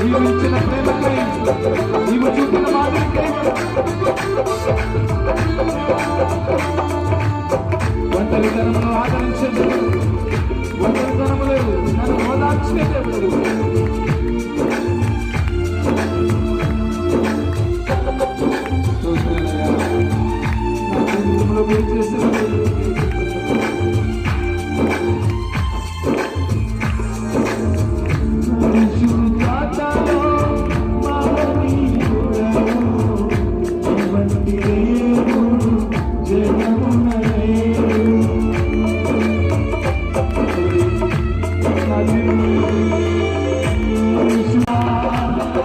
నీవు దేవుడు నా ప్రేమకై నీవు చూపిన మాదిరికై